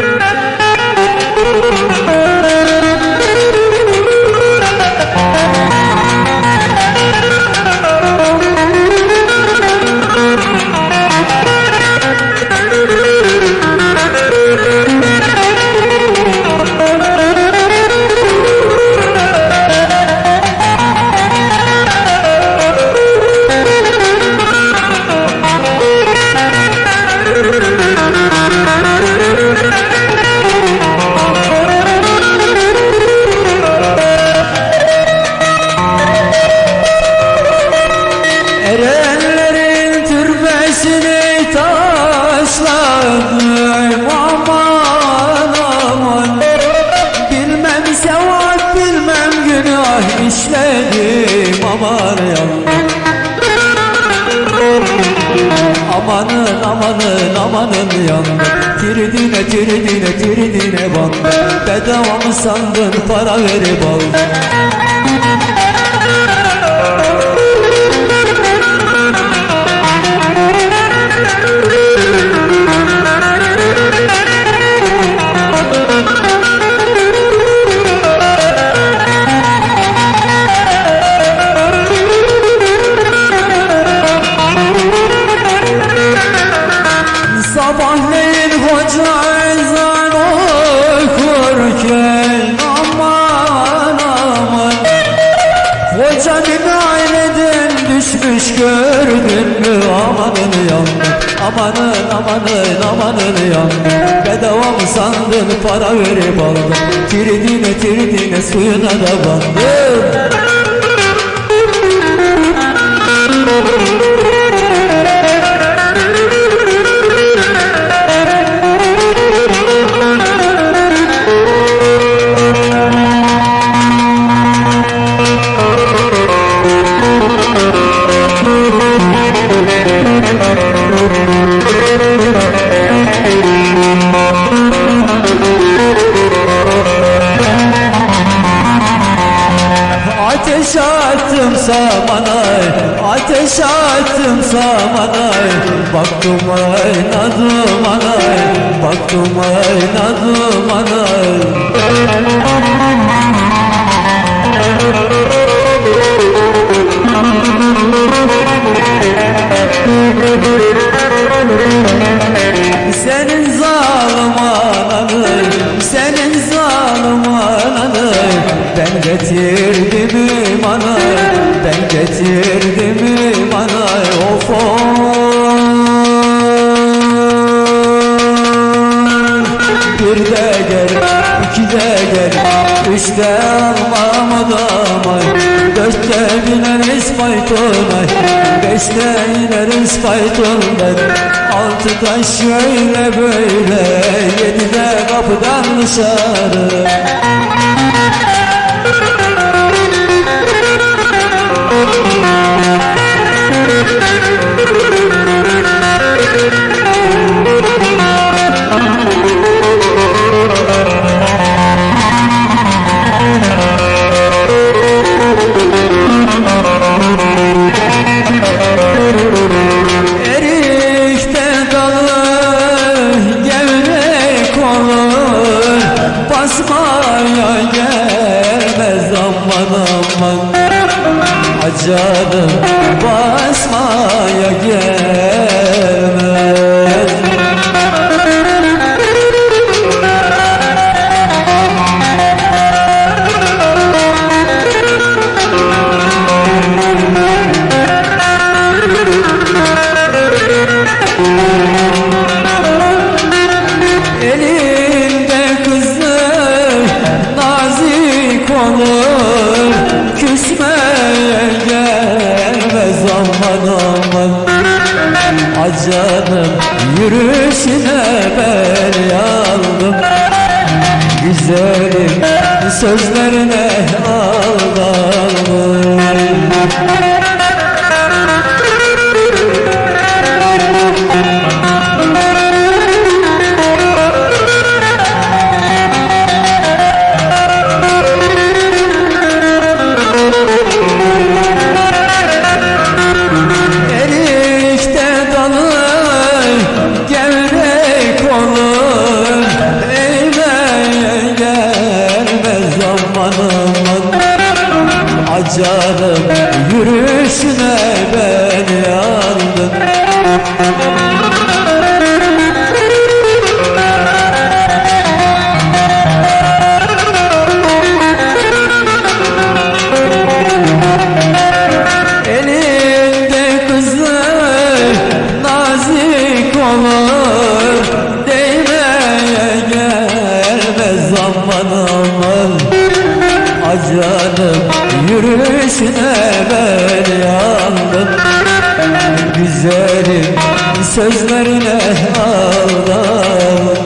Gracias. İşledim aman yandım Amanın amanın amanın yandım Tiridine tiridine tiridine bandım Bedava mı sandın para verip aldım amanın yandım Amanın amanın amanın yandım Bedava mı sandın para verip aldım Tiridine tiridine suyuna da bandım samanay Baktım aynadım anay Baktım aynadım anay Senin zalim ananı Senin zalim ananı Ben getirdim imanı Ben getirdim adamay Dörtte bineriz faytonay Beşte ineriz faytondan Altıda şöyle böyle Yedide kapıdan dışarı olur Basmaya gelmez aman aman. Acadım basmaya gelmez Acanım yürüyüşüne ben yandım. Güzelim sözlerine aldandım Acarım yürüyüşüne ben yandım. Elinde kızı nazik olur Değmeye gelmez zamanım Acanım yürüyüşüne ben yandım Güzelim sözlerine aldandım